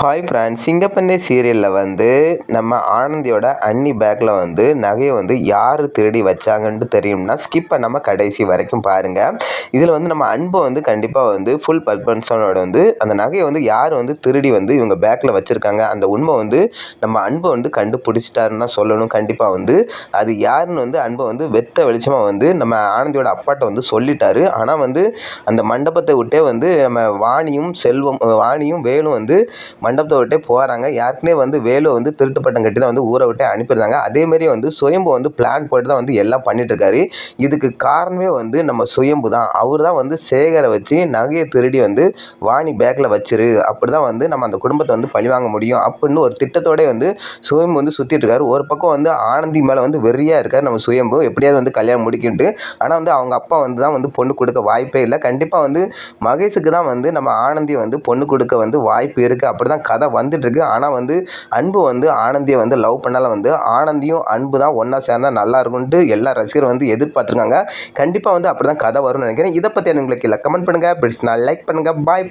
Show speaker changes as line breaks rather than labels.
Hi friends சிங்கப்பண்ணை சீரியலில் வந்து நம்ம ஆனந்தியோட அன்னி பேக்கில் வந்து நகையை வந்து யார் திருடி வச்சாங்கன்ட்டு தெரியும்னா ஸ்கிப் பண்ணாமல் கடைசி வரைக்கும் பாருங்கள் இதில் வந்து நம்ம அன்பை வந்து கண்டிப்பாக வந்து ஃபுல் பர்பன்ஸனோட வந்து அந்த நகையை வந்து யார் வந்து திருடி வந்து இவங்க பேக்கில் வச்சுருக்காங்க அந்த உண்மை வந்து நம்ம அன்பை வந்து கண்டுபிடிச்சிட்டாருன்னா சொல்லணும். கண்டிப்பாக வந்து அது யாருன்னு வந்து அன்பை வந்து வெத்த வெளிச்சமாக வந்து நம்ம ஆனந்தியோட அப்பாட்ட வந்து சொல்லிட்டாரு. ஆனால் வந்து அந்த மண்டபத்தை விட்டே வந்து நம்ம வாணியும் செல்வம் வாணியும் வேலும் வந்து மண்டபத்தை விட்டே போகிறாங்க யாருக்குனே வந்து வேலு வந்து திருட்டு பட்டம் கட்டி தான் வந்து ஊரை விட்டே அனுப்பியிருந்தாங்க. அதேமாரி வந்து சுயம்பு வந்து பிளான் போட்டு தான் வந்து எல்லாம் பண்ணிட்டுருக்காரு இதுக்கு காரணமே வந்து நம்ம சுயம்பு தான். அவர் தான் வந்து சேகரை வச்சு நகையை திருடி வந்து வாணி பேக்கில் வச்சிரு. அப்படி தான் வந்து நம்ம அந்த குடும்பத்தை வந்து பழிவாங்க முடியும். அப்படின்னு ஒரு திட்டத்தோடய வந்து சுயம்பு வந்து சுற்றிட்டு இருக்காரு. ஒரு பக்கம் வந்து ஆனந்தி மேலே வந்து வெறியாக இருக்கார் நம்ம சுயம்பு. எப்படியாவது வந்து கல்யாணம் முடிக்கின்ட்டு. ஆனால் வந்து அவங்க அப்பா வந்து தான் வந்து பொண்ணு கொடுக்க வாய்ப்பே இல்லை. கண்டிப்பாக வந்து மகேஷுக்கு தான் வந்து நம்ம ஆனந்தி வந்து பொண்ணு கொடுக்க வந்து வாய்ப்பு இருக்குது அப்படி தான் தான் கதை வந்துட்டுருக்கு. ஆனால் வந்து அன்பு வந்து ஆனந்தியை வந்து லவ் பண்ணாலும் வந்து ஆனந்தியும் அன்பு தான் ஒன்றா சேர்ந்தா நல்லா இருக்கும்ன்ட்டு எல்லா ரசிகரும் வந்து எதிர்பார்த்துருக்காங்க. கண்டிப்பாக வந்து அப்படி தான் கதை வரும்னு நினைக்கிறேன். இதை பற்றி உங்களுக்கு இல்லை? கமெண்ட் பண்ணுங்கள் பிடிச்சினா லைக் பண்ணுங்கள் பாய்